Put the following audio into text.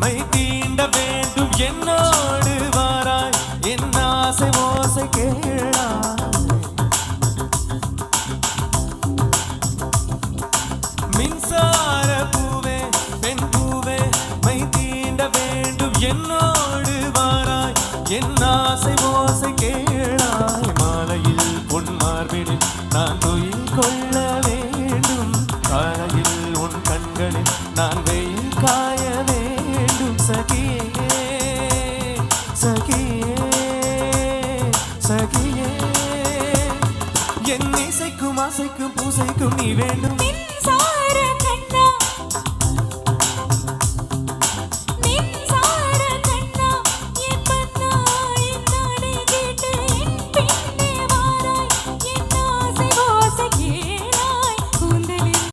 My தீண்ட வேண்டும். என்னோடு வாராய். என் ஆசை ஓசை கேளா மின்சார பூவே பெண் பூவே மை தீண்ட வேண்டும். என்னோடு வாராய். என் ஆசை ஓசை கேளாய். மாலையில் பொன் மார்பினில் நான் தொழில் கொள்ள வேண்டும். காலையில் உன் கண்களில் நான் வெயில் காயவே சகியே சகியே. என் இசைக்கும் ஆசைக்கும் பூசைக்கும் நீ வேண்டும்.